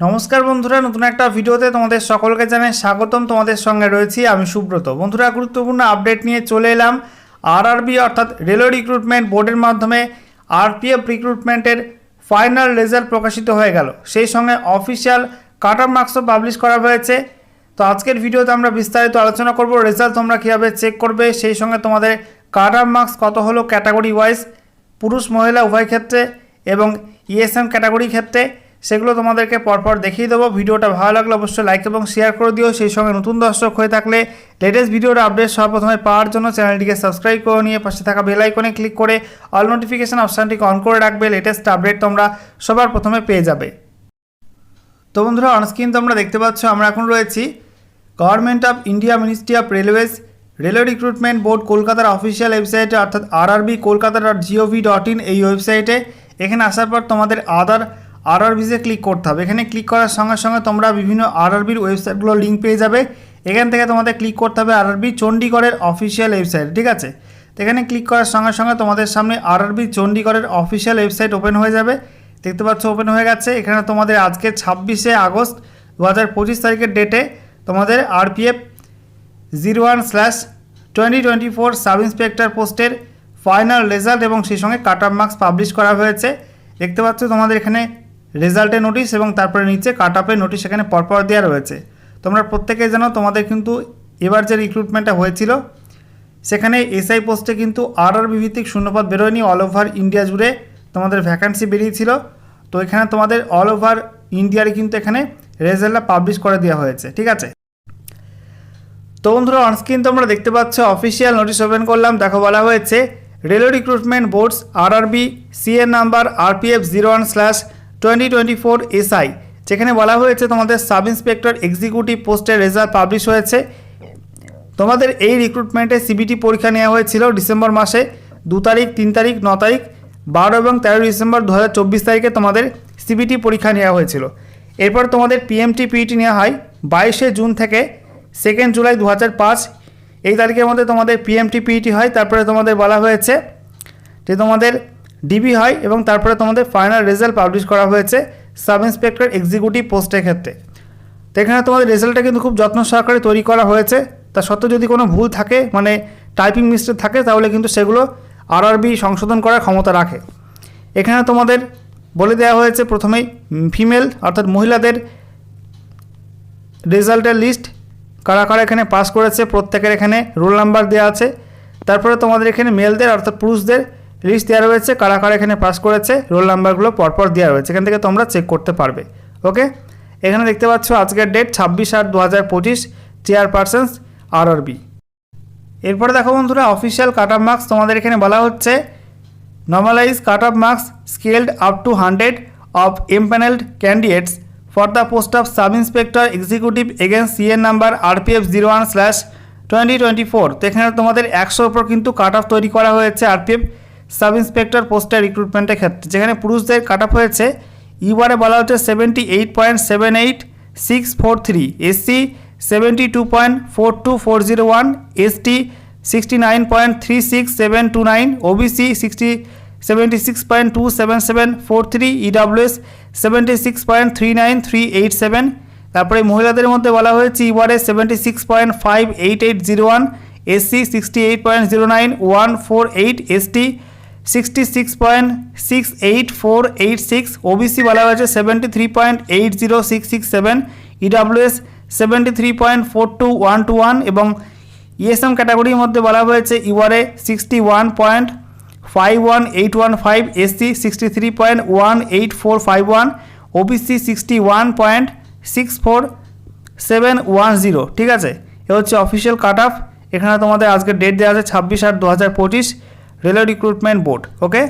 নমস্কার বন্ধুরা, নতুন একটা ভিডিওতে তোমাদের সকলকে জানাই স্বাগতম। তোমাদের সঙ্গে রয়েছি আমি সুব্রত। বন্ধুরা, গুরুত্বপূর্ণ আপডেট নিয়ে চলে এলাম। আরআরবি অর্থাৎ রেলওয়ে রিক্রুটমেন্ট বোর্ডের মাধ্যমে আরপিএফ রিক্রুটমেন্টের ফাইনাল রেজাল্ট প্রকাশিত হয়ে গেল। সেই সঙ্গে অফিসিয়াল কাট অফ মার্কসও পাবলিশ করা হয়েছে। তো আজকের ভিডিওতে আমরা বিস্তারিত আলোচনা করব রেজাল্ট তোমরা কীভাবে চেক করবে, সেই সঙ্গে তোমাদের কাট অফ মার্কস কত হলো ক্যাটাগরি ওয়াইজ পুরুষ, মহিলা, উভয় ক্ষেত্রে এবং ইএসএম ক্যাটাগরি ক্ষেত্রে। সেগুলো তোমাদেরকে পরপর দেখিয়ে দেবো। ভিডিওটা ভালো লাগলে অবশ্যই লাইক এবং শেয়ার করে দিও। সেই সঙ্গে নতুন দর্শক হয়ে থাকলে লেটেস্ট ভিডিওর আপডেট সর্বপ্রথমে পাওয়ার জন্য চ্যানেলটিকে সাবস্ক্রাইব করে নিয়ে পাশে থাকা বেল আইকনে ক্লিক করে অল নোটিফিকেশান অপশানটিকে অন করে রাখবে। লেটেস্ট আপডেট তোমরা সবার প্রথমে পেয়ে যাবে। তো বন্ধুরা অনস্ক্রিন তোমরা দেখতে পাচ্ছ, আমরা এখন রয়েছি government of India ministry of railways railway recruitment board কলকাতার অফিসিয়াল ওয়েবসাইটে অর্থাৎ আর RRB Kolkata dot GOV dot in এই ওয়েবসাইটে এখানে আসার পর তোমাদের আদার আরআরবিতে ক্লিক করতে হবে। এখানে ক্লিক করার সঙ্গে সঙ্গে তোমরা বিভিন্ন আরআরবির ওয়েবসাইটগুলোর লিঙ্ক পেয়ে যাবে। এখান থেকে তোমাদের ক্লিক করতে হবে আরআরবি চণ্ডীগড়ের অফিসিয়াল ওয়েবসাইট ঠিক আছে? এখানে ক্লিক করার সঙ্গে সঙ্গে তোমাদের সামনে আরআরবি চণ্ডীগড়ের অফিসিয়াল ওয়েবসাইট ওপেন হয়ে যাবে। দেখতে পাচ্ছ ওপেন হয়ে গেছে। এখানে তোমাদের আজকে ছাব্বিশে আগস্ট দু হাজার পঁচিশ তারিখের ডেটে তোমাদের RPF zero one slash twenty twenty four sub inspector পোস্টের ফাইনাল রেজাল্ট এবং সেই সঙ্গে কাট মার্কস পাবলিশ করা হয়েছে। দেখতে পাচ্ছ তোমাদের এখানে রেজাল্টের নোটিশ এবং তারপরে নিচে কাট আপে নোটিশ এখানে পরপর দেওয়া রয়েছে। তোমরা প্রত্যেকে জানো, তোমাদের কিন্তু এবার যে রিক্রুটমেন্টটা হয়েছিল, সেখানে এসআই পোস্টে কিন্তু আরআরবি ভিত্তিক শূন্যপদ বেরোয়নি অল ওভার ইন্ডিয়া জুড়ে তোমাদের ভ্যাকান্সি বেরিয়েছিল। তো এখানে তোমাদের অল ওভার ইন্ডিয়ার কিন্তু এখানে রেজাল্টটা পাবলিশ করে দেওয়া হয়েছে, ঠিক আছে? তো বন্ধুরা অনস্ক্রিন তোমরা দেখতে পাচ্ছ অফিসিয়াল নোটিশ ওপেন করলাম। দেখো, বলা হয়েছে railway recruitment boards RRB CA number RPF zero one slash twenty twenty four SI যেখানে বলা হয়েছে তোমাদের সাব ইন্সপেক্টর এক্সিকিউটিভ পোস্টের রেজাল্ট পাবলিশ হয়েছে। তোমাদের এই রিক্রুটমেন্টে সিবিটি পরীক্ষা নেওয়া হয়েছিল ডিসেম্বর মাসে, দু তারিখ, তিন তারিখ, ন তারিখ, বারো এবং তেরো ডিসেম্বর দু হাজার চব্বিশ তারিখে তোমাদের সিবিটি পরীক্ষা নেওয়া হয়েছিল। এরপর তোমাদের পিএমটি পিইটি নেওয়া হয় বাইশে জুন থেকে সেকেন্ড জুলাই দু হাজার পাঁচ। এই তারিখের মধ্যে তোমাদের পিএমটি পিইটি হয়, তারপরে তোমাদের বলা হয়েছে যে তোমাদের ডিবি হয় এবং তারপরে তোমাদের ফাইনাল রেজাল্ট পাবলিশ করা হয়েছে সাব ইন্সপেক্টর এক্সিকিউটিভ পোস্টের ক্ষেত্রে। তো এখানে তোমাদের রেজাল্টটা কিন্তু খুব যত্ন সহকারে তৈরি করা হয়েছে। তা সত্ত্বেও যদি কোনো ভুল থাকে মানে টাইপিং মিস্টেক থাকে, তাহলে কিন্তু সেগুলো আরআরবি সংশোধন করার ক্ষমতা রাখে। এখানে তোমাদের বলে দেওয়া হয়েছে প্রথমেই ফিমেল অর্থাৎ মহিলাদের রেজাল্টের লিস্ট কারা কারা এখানে পাস করেছে, প্রত্যেকের এখানে রোল নাম্বার দেওয়া আছে। তারপরে তোমাদের এখানে মেলদের অর্থাৎ পুরুষদের লিস্ট দেওয়া রয়েছে, কারা কারা এখানে পাস করেছে রোল নাম্বারগুলো পরপর দেওয়া রয়েছে, এখান থেকে তোমরা চেক করতে পারবে ওকে এখানে দেখতে পাচ্ছ আজকের ডেট ছাব্বিশ আট দু হাজার পঁচিশ চেয়ারপারসন্স আরআরবি এরপরে দেখো বন্ধুরা অফিসিয়াল কাট অফ মার্কস তোমাদের এখানে বলা হচ্ছে normalise cut off marks scaled up to hundred of empanelled candidates for the post of sub inspector executive against CN number RPF zero one slash twenty twenty four তো এখানে তোমাদের একশোর উপর কিন্তু কাট অফ তৈরি করা হয়েছে আরপিএফ সাব ইন্সপেক্টর পোস্টের রিক্রুটমেন্টের ক্ষেত্রে, যেখানে পুরুষদের কাট অফ হয়েছে ইউবারে বলা হচ্ছে seventy eight point seven eight six four three SC seventy two point four two four zero one ST sixty nine point three six seven two nine OBC sixty seventy six point two seven seven four three EWS seventy six point three nine three eight seven তারপরে মহিলাদের মধ্যে বলা হয়েছে ইবারে seventy six point five eight eight zero one SC sixty eight point zero nine one four eight ST sixty six point six eight four eight six OBC বলা হয়েছে seventy three point eight zero six six seven EWS seventy three point four two one two one এবং ESM ক্যাটাগরির মধ্যে বলা হয়েছে URA sixty one point five one eight one five sixty three point one eight four five one sixty one point six four seven one zero ঠিক আছে? এ হচ্ছে official cut of এখানে তোমাদের আজকে ডেট দেওয়া আছে ছাব্বিশ আট দু হাজার পঁচিশ। রেলওয়ে রিক্রুটমেন্ট বোর্ড ওকে